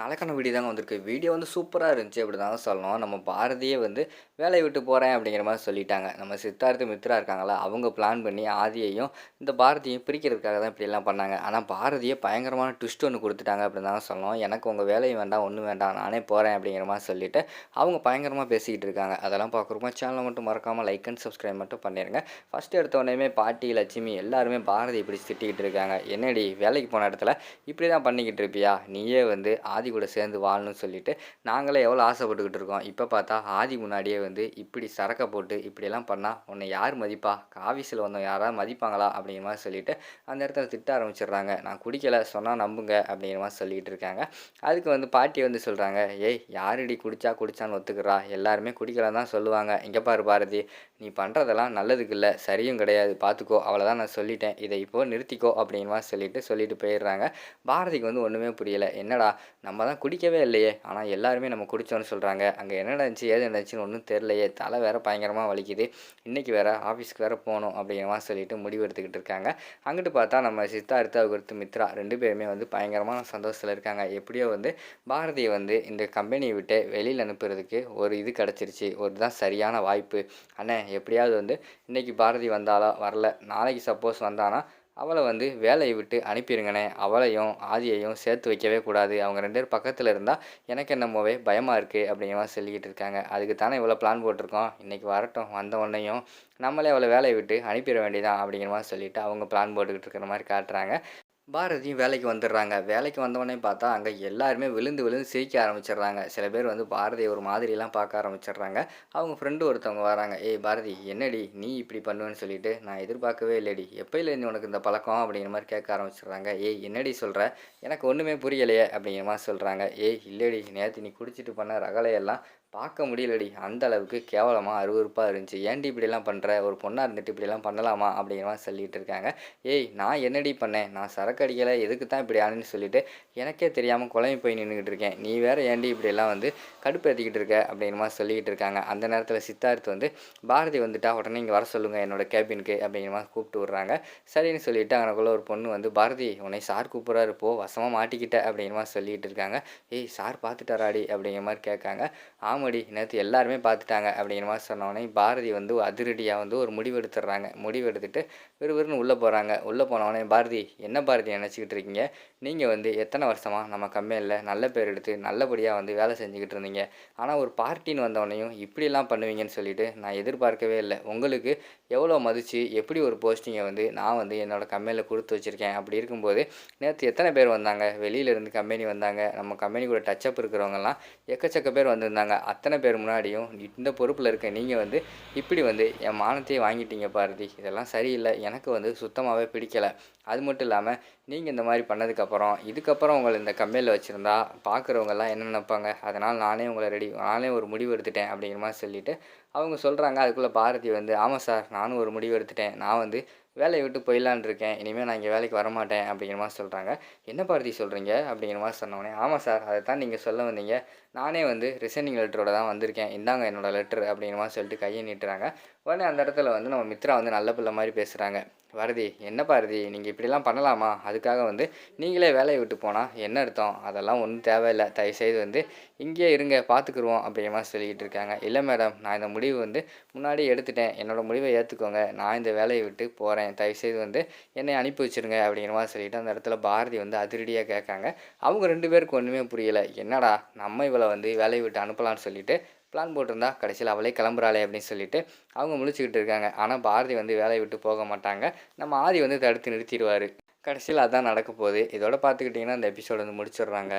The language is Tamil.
நாளைக்கான வீடியோ தாங்க வந்திருக்கு. வீடியோ வந்து சூப்பராக இருந்துச்சு. அப்படி தாங்க சொல்லணும். நம்ம பாரதியே வந்து வேலையை விட்டு போகிறேன் அப்படிங்கிற மாதிரி சொல்லிட்டாங்க. நம்ம சித்தார்த்த மித்ரா இருக்காங்களா அவங்க பிளான் பண்ணி ஆதியையும் இந்த பாரதியையும் பிரிக்கிறதுக்காக தான் இப்படியெல்லாம் பண்ணாங்க. ஆனால் பாரதியை பயங்கரமான ட்விஸ்ட் ஒன்று கொடுத்துட்டாங்க அப்படின்னு தாங்க சொல்லணும். எனக்கு உங்கள் வேலையும் வேண்டாம் ஒன்றும் வேண்டாம் நானே போகிறேன் அப்படிங்கிற மாதிரி சொல்லிட்டு அவங்க பயங்கரமாக பேசிக்கிட்டு இருக்காங்க. அதெல்லாம் பார்க்குறப்போ சேனலை மட்டும் மறக்காமல் லைக் அண்ட் சப்ஸ்கிரைப் மட்டும் பண்ணிடுங்க ஃபஸ்ட்டு எடுத்த உடனே பாட்டி லட்சுமி எல்லாருமே பாரதி இப்படி திட்டிக்கிட்டு இருக்காங்க. என்னடி வேலைக்கு போன இடத்துல இப்படி தான் பண்ணிக்கிட்டு இருப்பியா? நீயே வந்து ஆதி கூட சேர்ந்து வாழணும்னு சொல்லிட்டு நாங்களே எவ்வளோ ஆசைப்பட்டுக்கிட்டு இருக்கோம். இப்போ பார்த்தா ஆதி முன்னாடியே வந்து இப்படி சரக்கை போட்டு இப்படியெல்லாம் பண்ணால் உன்னை யார் மதிப்பா? ஆஃபீஸில் வந்தோம் யாராவது மதிப்பாங்களா? அப்படிங்கிற மாதிரி சொல்லிட்டு அந்த இடத்துல திட்ட ஆரம்பிச்சிடுறாங்க. நான் குடிக்கலை சொன்னால் நம்புங்க அப்படிங்கிற மாதிரி சொல்லிகிட்டு இருக்காங்க. அதுக்கு வந்து பாட்டி வந்து சொல்கிறாங்க ஏய் யாரடி குடிச்சா குடிச்சான்னு ஒத்துக்கிறா? எல்லாருமே குடிக்கலாம் தான் சொல்லுவாங்க. இங்கே பாரு பாரதி நீ பண்ணுறதெல்லாம் நல்லதுக்கு இல்லை சரியும் கிடையாது. பார்த்துக்கோ அவ்வளோதான் நான் சொல்லிட்டேன். இதை இப்போ நிறுத்திக்கோ அப்படிங்கிற மாதிரி சொல்லிட்டு சொல்லிட்டு போயிடுறாங்க. பாரதிக்கு வந்து ஒன்றுமே புரியலை. என்னடா நம்ம தான் குடிக்கவே இல்லையே. ஆனால் எல்லாருமே நம்ம குடித்தோன்னு சொல்கிறாங்க அங்கே என்ன நடந்துச்சு ஏது நடந்துச்சுன்னு ஒன்றும் தெரிலையே தலை வேறு பயங்கரமாக வலிக்குது. இன்றைக்கி வேறு ஆஃபீஸ்க்கு வேறு போகணும் அப்படிங்கிற மாதிரி சொல்லிட்டு முடிவு எடுத்துக்கிட்டு இருக்காங்க. அங்கிட்டு பார்த்தா நம்ம சித்தார்த்தா கொடுத்து மித்ரா ரெண்டு பேருமே வந்து பயங்கரமான சந்தோஷத்தில் இருக்காங்க. எப்படியோ வந்து பாரதியை வந்து இந்த கம்பெனியை விட்டு வெளியில் அனுப்புறதுக்கு ஒரு இது கிடச்சிருச்சு. ஒரு தான் சரியான வாய்ப்பு. அண்ணே எப்படியாவது வந்து இன்றைக்கி பாரதி வந்தாலா வரல. நாளைக்கு சப்போஸ் வந்தானா அவளை வந்து வேலையை விட்டு அனுப்பிடுங்கண்ணே அவளையும் ஆதியையும் சேர்த்து வைக்கவே கூடாது. அவங்க ரெண்டு பேர் பக்கத்தில் இருந்தால் எனக்கு என்னமோவே பயமாக இருக்குது அப்படிங்கிற மாதிரி சொல்லிக்கிட்டு இருக்காங்க. அதுக்கு தானே இவ்வளோ பிளான் போட்டிருக்கோம். இன்றைக்கி வரட்டும். வந்த உடனேயும் நம்மளே அவளை வேலையை விட்டு அனுப்பிட வேண்டியதான் அப்படிங்கிற மாதிரி சொல்லிவிட்டு அவங்க பிளான் போட்டுக்கிட்டு இருக்கிற மாதிரி காட்டுறாங்க. பாரதியும் வேலைக்கு வந்துடுறாங்க. வேலைக்கு வந்தவொடனே பார்த்தா அங்கே எல்லாருமே விழுந்து விழுந்து சிரிக்க ஆரம்பிச்சிடுறாங்க. சில பேர் வந்து பாரதியை ஒரு மாதிரிலாம் பார்க்க ஆரம்பிச்சிடுறாங்க. அவங்க ஃப்ரெண்டு ஒருத்தவங்க வராங்க. ஏய் பாரதி என்னடி நீ இப்படி பண்ணுவேன்னு சொல்லிட்டு? நான் எதிர்பார்க்கவே இல்லைடி. எப்போயிலேருந்து உனக்கு இந்த பழக்கம்? அப்படிங்கிற மாதிரி கேட்க ஆரம்பிச்சிடுறாங்க. ஏய் என்னடி சொல்கிற எனக்கு ஒன்றுமே புரியலையே. அப்படிங்கிற மாதிரி சொல்கிறாங்க ஏய் இல்லைடி. நேற்று நீ குடிச்சிட்டு பண்ண ரகலையெல்லாம் பார்க்க முடியலடி. அந்த அளவுக்கு கேவலமாக அருவருப்பாக இருந்துச்சு. ஏன்டி இப்படிலாம் பண்ணுற ஒரு பொண்ணாக இருந்துட்டு இப்படிலாம் பண்ணலாமா? அப்படிங்கிற மாதிரி சொல்லிட்டு இருக்காங்க. ஏய் நான் என்னடி பண்ணேன்? நான் சரக்கு அடிக்கலை. எதுக்கு தான் இப்படி ஆனுன்னு சொல்லிட்டு எனக்கே தெரியாமல் குழம்பு போய் நின்றுக்கிட்டு இருக்கேன். நீ வேறு ஏன்டி இப்படியெல்லாம் வந்து கடுப்பேற்றிக்கிட்டு இருக்க? அப்படிங்கிற மாதிரி சொல்லிக்கிட்டு இருக்காங்க. அந்த நேரத்தில் சித்தார்த் வந்து பாரதி வந்துட்டா உடனே இங்கே வர சொல்லுங்கள் என்னோட கேபினுக்கு அப்படிங்கிற மாதிரி கூப்பிட்டு விட்றாங்க. சரின்னு சொல்லிவிட்டு அங்கனக்குள்ளே ஒரு பொண்ணு வந்து பாரதி உன்னை சார் கூப்பிட்றாரு. போ வசமாக மாட்டிக்கிட்ட. அப்படிங்கிற மாதிரி சொல்லிட்டு இருக்காங்க. ஏய் சார் பார்த்துட்டாராடி அப்படிங்கிற மாதிரி கேட்காங்க. காமெடி நேற்று எல்லாருமே பார்த்துட்டாங்க அப்படிங்கிற மாதிரி சொன்னோடனே பாரதி வந்து அதிரடியாக வந்து ஒரு முடிவு எடுத்துடுறாங்க. முடிவு எடுத்துகிட்டு விறுவிறுன்னு உள்ளே போகிறாங்க உள்ளே போனவொடனே பாரதி என்ன பாரதி நினச்சிக்கிட்டு இருக்கீங்க? நீங்கள் வந்து எத்தனை வருஷமாக நம்ம கம்பெனியில் நல்ல பேர் எடுத்து நல்லபடியாக வந்து வேலை செஞ்சுக்கிட்டு இருந்தீங்க. ஆனால் ஒரு பார்ட்டின்னு வந்தவொடனையும் இப்படிலாம் பண்ணுவீங்கன்னு சொல்லிட்டு நான் எதிர்பார்க்கவே இல்லை. உங்களுக்கு எவ்வளோ மதித்து எப்படி ஒரு போஸ்டிங்கை வந்து நான் வந்து என்னோடய கம்பெனியில் கொடுத்து வச்சுருக்கேன்? அப்படி இருக்கும்போது நேற்று எத்தனை பேர் வந்தாங்க? வெளியிலேருந்து கம்பெனி வந்தாங்க. நம்ம கம்பெனி கூட டச்சப் இருக்கிறவங்கலாம் எக்கச்சக்க பேர் வந்திருந்தாங்க. அத்தனை பேர் முன்னாடியும் இந்த பொறுப்பில் இருக்க நீங்கள் வந்து இப்படி வந்து என் மானத்தையே வாங்கிட்டீங்க பாரதி. இதெல்லாம் சரியில்லை. எனக்கு வந்து சுத்தமாகவே பிடிக்கலை. அது மட்டும் இல்லாமல் நீங்கள் இந்த மாதிரி பண்ணதுக்கப்புறம் இதுக்கப்புறம் உங்களை இந்த கம்பெனியில் வச்சுருந்தா பார்க்குறவங்கெல்லாம் என்ன நினைப்பாங்க? அதனால் நானே உங்களை ரெடி நானே ஒரு முடிவு எடுத்துட்டேன் அப்படிங்கிற மாதிரி சொல்லிவிட்டு அவங்க சொல்கிறாங்க அதுக்குள்ளே பாரதி வந்து ஆமாம் சார் நானும் ஒரு முடிவு எடுத்துட்டேன். நான் வந்து வேலையை விட்டு போயிடலான் இருக்கேன். இனிமேல் நான் இங்கே வேலைக்கு வரமாட்டேன். அப்படிங்கிற மாதிரி சொல்கிறாங்க என்ன பாரதி சொல்கிறீங்க அப்படிங்கிற மாதிரி சொன்னோடனே ஆமாம் சார் அதை தான் நீங்கள் சொல்ல வந்தீங்க. நானே வந்து ரிசைனிங் லெட்டரோட தான் வந்திருக்கேன். இந்தாங்க என்னோடய லெட்டர் அப்படிங்கிற மாதிரி சொல்லிட்டு கையை நீட்டுறாங்க. உடனே அந்த இடத்துல வந்து நம்ம மித்ரா வந்து நல்ல பிள்ளை மாதிரி பேசுகிறாங்க பாரதி என்ன பாரதி? நீங்கள் இப்படிலாம் பண்ணலாமா? அதுக்காக வந்து நீங்களே வேலையை விட்டு போனால் என்ன அர்த்தம்? அதெல்லாம் ஒன்றும் தேவையில்லை. தயவுசெய்து வந்து இங்கேயே இருங்க பார்த்துக்குருவோம் அப்படிங்கிற மாதிரி சொல்லிக்கிட்டு இருக்காங்க. இல்லை மேடம் நான் இந்த முடிவு வந்து முன்னாடி எடுத்துட்டேன். என்னோடய முடிவை ஏற்றுக்கோங்க நான் இந்த வேலையை விட்டு போகிறேன் தயவுசெய்து வந்து என்னை அனுப்பி வச்சுருங்க அப்படிங்கிற மாதிரி சொல்லிட்டு அந்த இடத்துல பாரதி வந்து அதிரடியாக கேட்காங்க. அவங்க ரெண்டு பேருக்கு ஒன்றுமே புரியலை. என்னடா நம்ம இவளை வந்து வேலையை விட்டு அனுப்பலான்னு சொல்லிட்டு பிளான் போட்டிருந்தா கடைசியில் அவளே கிளம்புறாளே அப்படின்னு சொல்லிட்டு அவங்க முழிச்சுக்கிட்டு இருக்காங்க. ஆனால் பாரதி வந்து வேலையை விட்டு போக மாட்டாங்க. நம்ம ஆதி வந்து தடுத்து நிறுத்திடுவார். கடைசியில் அதான் நடக்க போகுது. இதோட பார்த்துக்கிட்டிங்கன்னா அந்த எபிசோடு வந்து முடிச்சிடுறாங்க.